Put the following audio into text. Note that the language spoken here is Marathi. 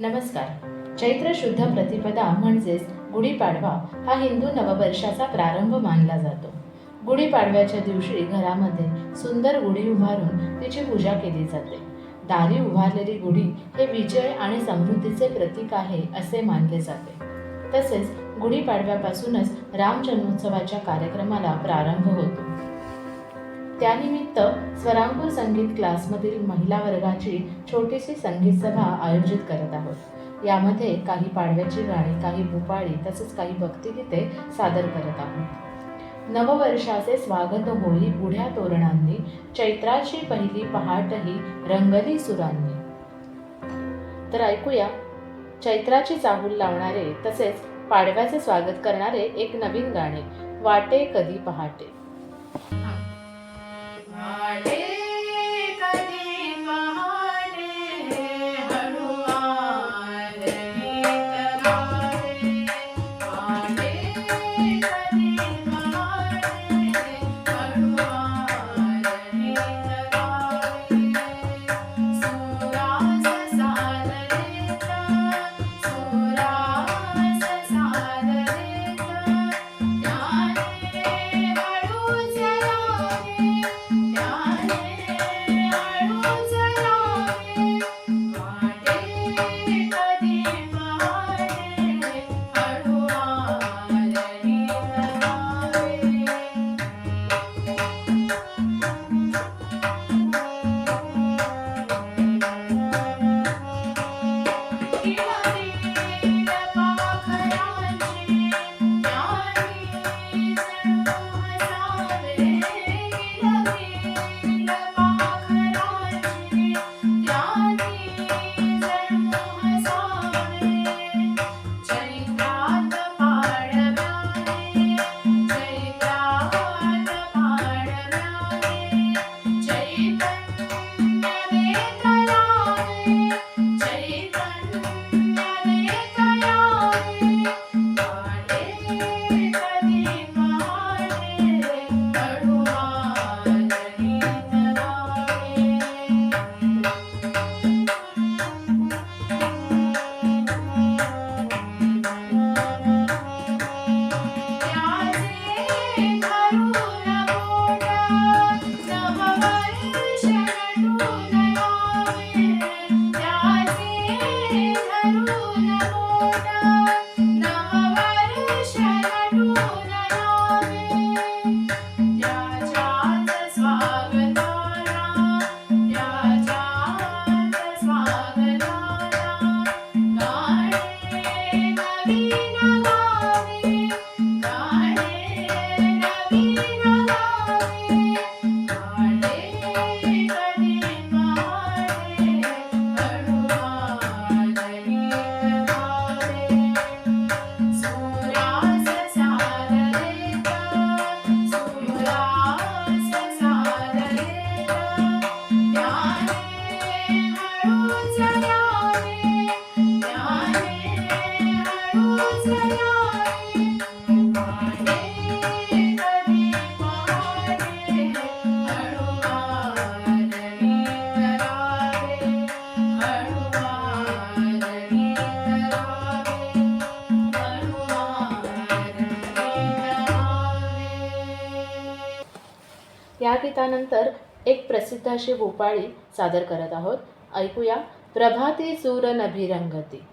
नमस्कार. चैत्र शुद्ध प्रतिपदा म्हणजेच गुढीपाडवा हा हिंदू नववर्षाचा प्रारंभ मानला जातो. गुढीपाडव्याच्या दिवशी घरामध्ये सुंदर गुढी उभारून तिची पूजा केली जाते. दारी उभारलेली गुढी हे विजय आणि समृद्धीचे प्रतीक आहे असे मानले जाते. तसेच गुढीपाडव्यापासूनच राम जन्मोत्सवाच्या कार्यक्रमाला प्रारंभ होतो. त्यानिमित्त स्वरांकुर संगीत क्लासमधील महिला वर्गाची छोटीशी संगीत सभा आयोजित करत आहोत. यामध्ये काही पाडव्याची गाणी काही भूपाळी तसेच काही भक्तिगीते सादर करत आहोत. नववर्षाचे स्वागत होई बुढ्या तोरणांनी चैत्राची पहिली पहाटही रंगली सुरांनी. तर ऐकूया चैत्राची चाहूल लावणारे तसेच पाडव्याचे स्वागत करणारे एक नवीन गाणे वाटे कधी पहाटे. या गीतानंतर एक प्रसिद्ध अशी भोपाळी सादर करत आहोत. ऐकूया. प्रभाती सूर नभिरंगती